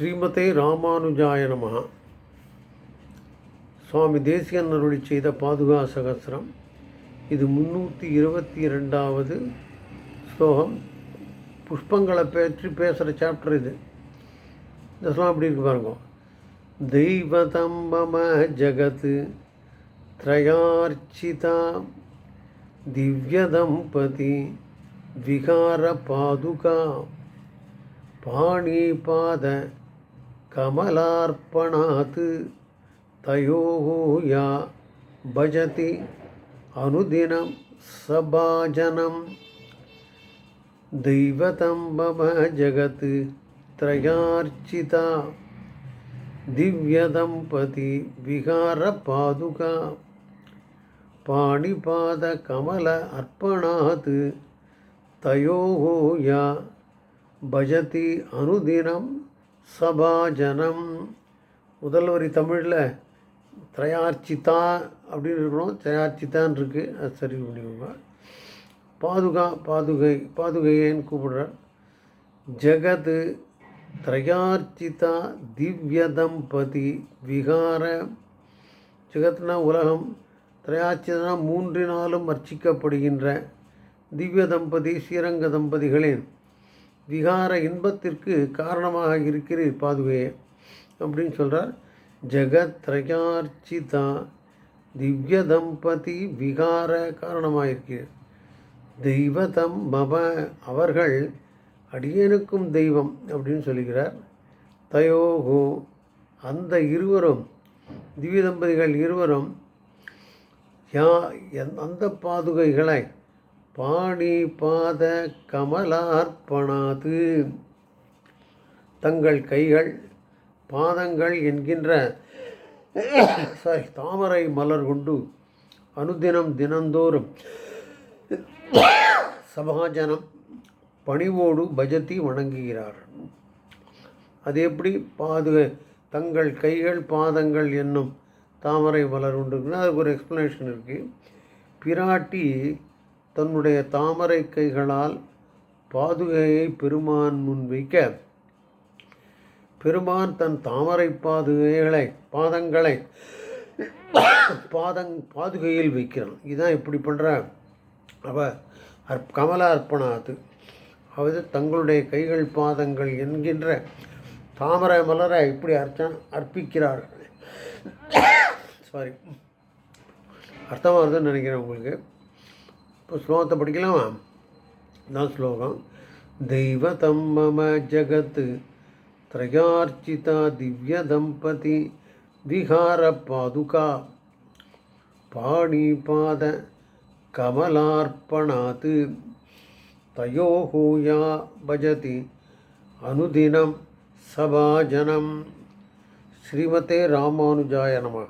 ஸ்ரீமதே ராமானுஜாய நமः சுவாமி தேசியன் அருளி செய்த பாதுகா சகசிரம். இது முந்நூற்றி இருபத்தி ரெண்டாவது ஸ்லோகம். புஷ்பங்களை பற்றி பேசுகிற சாப்டர் இது. இந்த ஸ்லோகம் அப்படி இருக்கு பாருங்க. தெய்வதம்பம மம த்ரயார்ச்சிதா திவ்யதம்பதி விகார பாதுகா. பாணிபாத कमलार्पणात् तयोः या भजति अनुदिनं सभाजनं दैवतं मम जगत् त्रयार्चिता दिव्यदम्पति विहारपादुका पाणिपादकमल अर्पणात् तयोः या भजति अनुदिनं சபாஜனம். முதல் வரி தமிழில் திரையார்ச்சிதா அப்படின்னு இருக்கணும். திரையார்ச்சிதான் இருக்குது அது சரி பண்ணிக்கோங்க. பாதுகா பாதுகை பாதுகையேன்னு கூப்பிடுறார். ஜெகது திரையார்ச்சிதா திவ்யதம்பதி விகார. ஜெகத்னா உலகம் திரையார்ச்சிதனா மூன்றினாலும் அர்ச்சிக்கப்படுகின்ற திவ்ய தம்பதி ஸ்ரீரங்க தம்பதிகளின் விகார இன்பத்திற்கு காரணமாக இருக்கிறீர் பாதுவே அப்படின்னு சொல்கிறார் ஜெகத்ரயார்ச்சிதா திவ்ய தம்பதி விகார காரணமாக இருக்கிறீர் தெய்வதம் மம அவர்கள் அடியனுக்கும் தெய்வம் அப்படின்னு சொல்லுகிறார். தயோகோ அந்த இருவரும் திவ்ய தம்பதிகள் இருவரும் யா அந்த பாதுகைகளை பாணி பாத கமலார்ப்பணாது. தங்கள் கைகள் பாதங்கள் என்கின்ற சாரி தாமரை மலர் கொண்டு அனுதினம் தினந்தோறும் சபாஜனம் பணிவோடு பஜத்தி வணங்குகிறார். அது எப்படி? பாதுகை தங்கள் கைகள் பாதங்கள் என்னும் தாமரை மலர் உண்டு. அதுக்கு ஒரு எக்ஸ்ப்ளனேஷன் இருக்குது பிராட்டி தன்னுடைய தாமரை கைகளால் பாதுகையை பெருமான் முன் வைக்க. பெருமான் தன் தாமரை பாதுகைகளை பாதங்களை பாதங் பாதுகையில் வைக்கிறான். இதுதான் இப்படி பண்ணுற அவ அற் கமல அர்ப்பணாது அவது தங்களுடைய கைகள் பாதங்கள் என்கின்ற தாமரை மலரை இப்படி அர்ச்சன அர்ப்பிக்கிறார்கள் சாரி அர்த்தமாக வருதுன்னு நினைக்கிறேன் உங்களுக்கு. இப்போ ஸ்லோகத்தை படிக்கலாமா தான் ஸ்லோகம் தெய்வதம் மம ஜகத் त्रयार्चिता दिव्यदम्पति विहारपादुका पाणिपाद कमलार्पणात् तयोः या भजति अनुदिनं सभाजनं श्रीमते रामानुजाय नमः